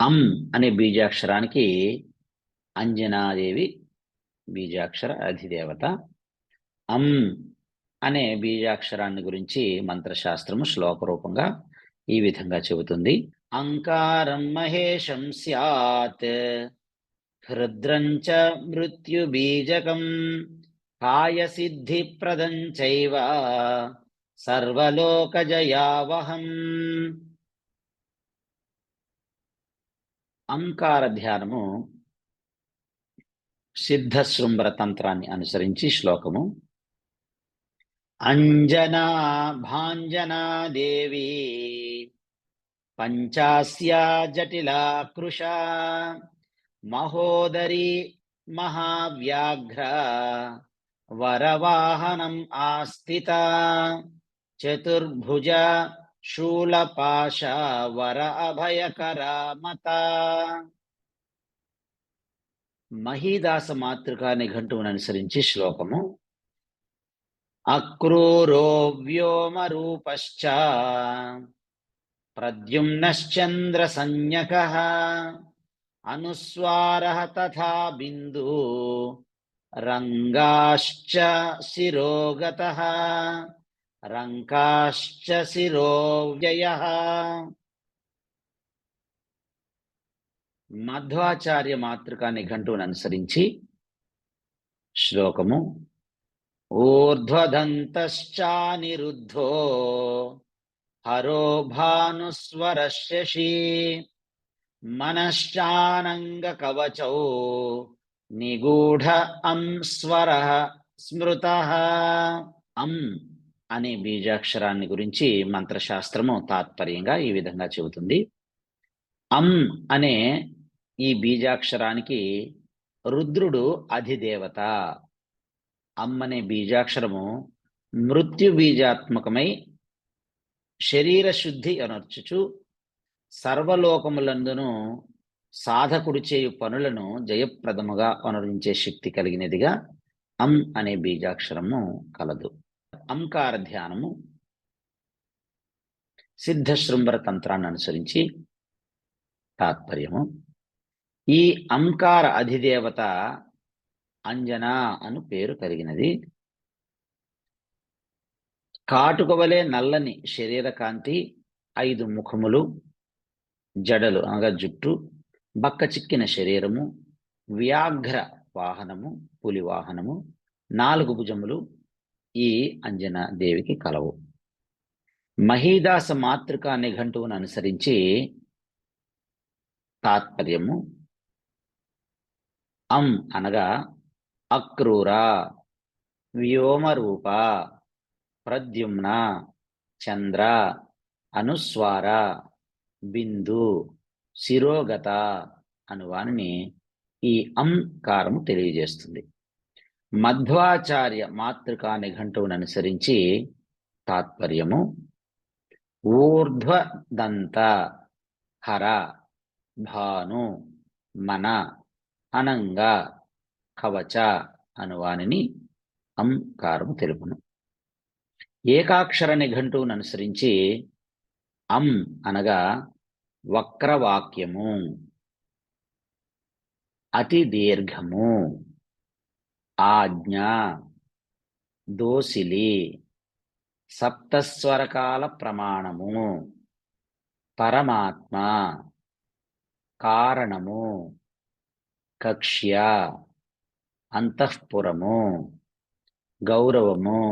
అం అనే బీజాక్షరానికి అంజనాదేవి బీజాక్షర అధిదేవత. అం అనే బీజాక్షరాన్ని గురించి మంత్రశాస్త్రము శ్లోక రూపంగా ఈ విధంగా చెబుతుంది. అంకారం మహేశం స్యాత్ హృద్రం చ మృత్యుబీజకం కాయసిద్ధిప్రదం చైవ సర్వలోకజయావహం. అంకార ధ్యానము సిద్ధశృంభర తంత్రాన్ని అనుసరించి శ్లోకము. అంజనా భాంజనా దేవి పంచాస్యా జటిలా కృష మహోదరి మహావ్యాఘ్ర వరవాహనం ఆస్థిత చతుర్భుజ శూలపాశ వర అభయకరామత మహీదాస మాతృకా నిఘంటువును అనుసరించి శ్లోకము. అక్రూరో వ్యోమ రూపశ్చ ప్రద్యుమ్నశ్చంద్ర సంజ్ఞక అనుస్వార తథా బిందు రంగాశ్చ శిరోగత రంకాశ్చ శిరోవ్యయ మధ్వాచార్య మాతృకా నిఘంటువును అనుసరించి శ్లోకము ఊర్ధ్వదంతశ్చానిరుద్ధో హరో భానుస్వరశశి మనశ్చానంగ కవచౌ నిగూఢ అం స్వర స్మృత అం అనే బీజాక్షరాన్ని గురించి మంత్రశాస్త్రము తాత్పర్యంగా ఈ విధంగా చెబుతుంది. అం అనే ఈ బీజాక్షరానికి రుద్రుడు అధిదేవత. అం అనే బీజాక్షరము మృత్యు బీజాత్మకమై శరీర శుద్ధి అనర్చుచు సర్వలోకములందును సాధకుడు చేయు పనులను జయప్రదముగా అనురించే శక్తి కలిగినదిగా అం అనే బీజాక్షరము కలదు. అంకార ధ్యానము సిద్ధశృంభర తంత్రాన్ని అనుసరించి తాత్పర్యము. ఈ అంకార అధిదేవత అంజన అను పేరు కలిగినది. కాటుకవలే నల్లని శరీర కాంతి ఐదు ముఖములు జడలు అనగా జుట్టు బక్క చిక్కిన శరీరము వ్యాఘ్ర వాహనము పులి వాహనము నాలుగు భుజములు ఈ అంజన దేవికి కలవు. మహీదాస మాతృకా నిఘంటువును అనుసరించి తాత్పర్యము అం అనగా అక్రూర వ్యోమరూప ప్రద్యుమ్న చంద్ర అనుస్వార బిందు శిరోగత అనువాని ఈ అంకారము తెలియజేస్తుంది. మధ్వాచార్య మాతృకా నిఘంటువును అనుసరించి తాత్పర్యము. ఊర్ధ్వదంత హర భాను మన అనంగ కవచ అనువానిని అంకారము తెలుపును. ఏకాక్షర నిఘంటువును అనుసరించి అం అనగా వక్రవాక్యము. అతి దీర్ఘము. ఆజ్ఞ దోసిలి సప్తస్వరకాల ప్రమాణము పరమాత్మ కారణము కక్ష్య అంతఃపురము గౌరవము